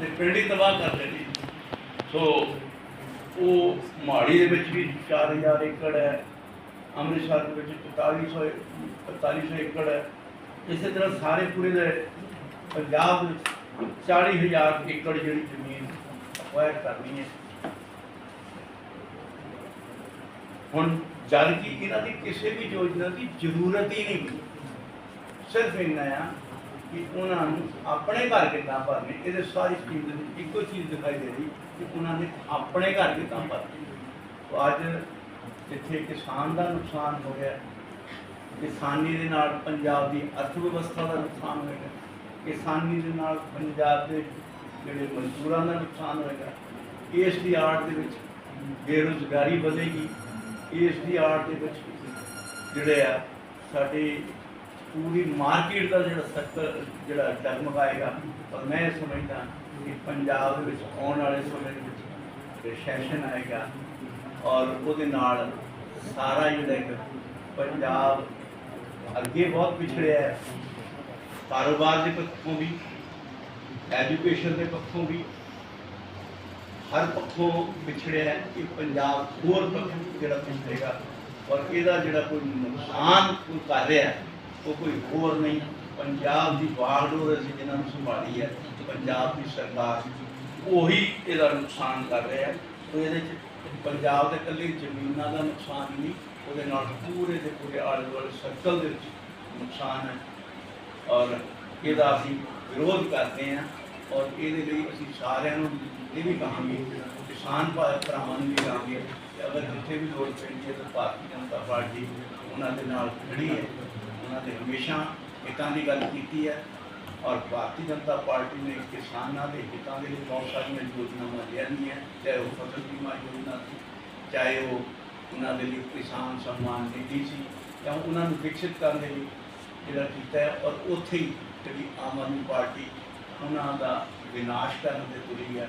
ਤੇ ਪਿੰਡ ਹੀ ਤਬਾਹ ਕਰ ਦਿੱਤੀ ਸੋ ਉਹ ਮਹਾੜੀ ਦੇ ਵਿੱਚ ਵੀ 4000 ਏਕੜ ਹੈ, ਅੰਮ੍ਰਿਤਸਰ ਦੇ ਵਿੱਚ 4400 4500 ਏਕੜ ਹੈ। ਇਸੇ ਤਰ੍ਹਾਂ ਸਾਰੇ ਪੂਰੇ ਦੇ ਪੰਜਾਬ ਵਿੱਚ 40000 ਏਕੜ ਜਿਹੜੀ ਜ਼ਮੀਨ ਅਕਵਾਇਰ ਕਰਨੀ ਹੈ। ਹੁਣ ਜਦ ਕਿ ਇਹਨਾਂ ਦੀ ਕਿਸੇ ਵੀ ਯੋਜਨਾ ਦੀ ਜ਼ਰੂਰਤ ਹੀ ਨਹੀਂ। ਸਿਰਫ ਇੰਨਾ ਆ ਕਿ ਉਹਨਾਂ ਨੂੰ ਆਪਣੇ ਘਰ ਕਿੱਦਾਂ ਭਰਨੇ ਇਹਦੇ ਸਾਰੀ ਸਕੀਮ ਦੇ ਵਿੱਚ ਇੱਕੋ ਚੀਜ਼ ਦਿਖਾਈ ਦੇ ਰਹੀ ਕਿ ਉਹਨਾਂ ਨੇ ਆਪਣੇ ਘਰ ਕਿੱਦਾਂ ਭਰਨੇ ਤੋ ਅੱਜ ਜਿੱਥੇ ਕਿਸਾਨ ਦਾ ਨੁਕਸਾਨ ਹੋ ਗਿਆ, ਕਿਸਾਨੀ ਦੇ ਨਾਲ ਪੰਜਾਬ ਦੀ ਅਰਥ ਵਿਵਸਥਾ ਦਾ ਨੁਕਸਾਨ ਹੋਏਗਾ ਕਿਸਾਨੀ ਦੇ ਨਾਲ ਪੰਜਾਬ ਦੇ ਜਿਹੜੇ ਮਜ਼ਦੂਰਾਂ ਦਾ ਨੁਕਸਾਨ ਹੋਏਗਾ ਇਸ ਦੀ ਆੜ ਦੇ ਵਿੱਚ ਬੇਰੁਜ਼ਗਾਰੀ ਵਧੇਗੀ, ਇਸ ਦੀ ਆੜ ਦੇ ਵਿੱਚ ਜਿਹੜੇ ਆ ਸਾਡੇ ਪੂਰੀ ਮਾਰਕੀਟ ਦਾ ਜਿਹੜਾ ਸੈਕਟਰ ਜਿਹੜਾ ਡਗਮਗਾਏਗਾ ਔਰ ਮੈਂ ਇਹ ਸਮਝਦਾ ਕਿ ਪੰਜਾਬ ਦੇ ਵਿੱਚ ਆਉਣ ਵਾਲੇ ਸਮੇਂ ਦੇ ਵਿੱਚ ਰਿਸੈਸ਼ਨ ਆਏਗਾ ਔਰ ਉਹਦੇ ਨਾਲ ਸਾਰਾ ਜਿਹੜਾ ਇੱਕ ਪੰਜਾਬ ਅੱਗੇ ਬਹੁਤ ਪਿਛੜਿਆ ਹੈ। ਕਾਰੋਬਾਰ ਦੇ ਪੱਖੋਂ ਵੀ ਐਜੂਕੇਸ਼ਨ ਦੇ ਪੱਖੋਂ ਵੀ ਹਰ ਪੱਖੋਂ ਪਿਛੜਿਆ ਹੈ ਕਿ ਪੰਜਾਬ ਹੋਰ ਪੱਖ ਜਿਹੜਾ ਪਿਛੜੇਗਾ। ਔਰ ਇਹਦਾ ਜਿਹੜਾ ਕੋਈ ਨੁਕਸਾਨ ਕੋਈ ਕਰ ਰਿਹਾ ਹੈ, ਉਹ ਕੋਈ ਹੋਰ ਨਹੀਂ। ਪੰਜਾਬ ਦੀ ਬਾਗਡੋਰ ਅਸੀਂ ਜਿਹਨਾਂ ਨੂੰ ਸੰਭਾਲੀ ਹੈ, ਪੰਜਾਬ ਦੀ ਸਰਕਾਰ ਉਹੀ ਇਹਦਾ ਨੁਕਸਾਨ ਕਰ ਰਿਹਾ ਹੈ। ਤੇ ਇਹਦੇ ਚ ਪੰਜਾਬ ਦੇ ਇਕੱਲੀ ਜ਼ਮੀਨਾਂ ਦਾ ਨੁਕਸਾਨ ਨਹੀਂ, ਉਹਦੇ ਨਾਲ ਪੂਰੇ ਦੇ ਪੂਰੇ ਆਲੇ ਦੁਆਲੇ ਸਰਕਲ ਦੇ ਵਿੱਚ ਨੁਕਸਾਨ ਹੈ। ਔਰ ਇਹਦਾ ਅਸੀਂ ਵਿਰੋਧ ਕਰਦੇ ਹਾਂ ਔਰ ਇਹਦੇ ਲਈ ਅਸੀਂ ਸਾਰਿਆਂ ਨੂੰ ਇਹ ਵੀ ਕਹਾਂਗੇ ਕਿਸਾਨ ਭਾ- ਭਰਾਵਾਂ ਨੂੰ ਵੀ ਕਹਾਂਗੇ ਕਿ ਅਗਰ ਜਿੱਥੇ ਵੀ ਲੋੜ ਪੈਂਦੀ ਹੈ ਤਾਂ ਭਾਰਤੀ ਜਨਤਾ ਪਾਰਟੀ ਉਹਨਾਂ ਦੇ ਨਾਲ ਖੜੀ ਹੈ। ਉਹਨਾਂ ਨੇ ਹਮੇਸ਼ਾ ਹਿੱਤਾਂ ਦੀ ਗੱਲ ਕੀਤੀ ਹੈ ਔਰ ਭਾਰਤੀ ਜਨਤਾ ਪਾਰਟੀ ਨੇ ਕਿਸਾਨਾਂ ਦੇ ਹਿੱਤਾਂ ਦੇ ਲਈ ਬਹੁਤ ਸਾਰੀਆਂ ਯੋਜਨਾਵਾਂ ਲਿਆਂਦੀਆਂ ਚਾਹੇ ਉਹ ਫਸਲ ਬੀਮਾ ਯੋਜਨਾ ਸੀ, ਚਾਹੇ ਉਹ ਉਹਨਾਂ ਦੇ ਲਈ ਕਿਸਾਨ ਸਨਮਾਨ ਨਿਧੀ ਸੀ ਜਾਂ ਉਹਨਾਂ ਨੂੰ ਵਿਕਸਿਤ ਕਰਨ ਦੇ ਲਈ ਜਿਹੜਾ ਕੀਤਾ ਹੈ ਔਰ ਉੱਥੇ ਹੀ ਜਿਹੜੀ ਆਮ ਆਦਮੀ ਪਾਰਟੀ ਉਹਨਾਂ ਦਾ ਵਿਨਾਸ਼ ਕਰਨ ਦੇ ਤੁਰੀ ਹੈ।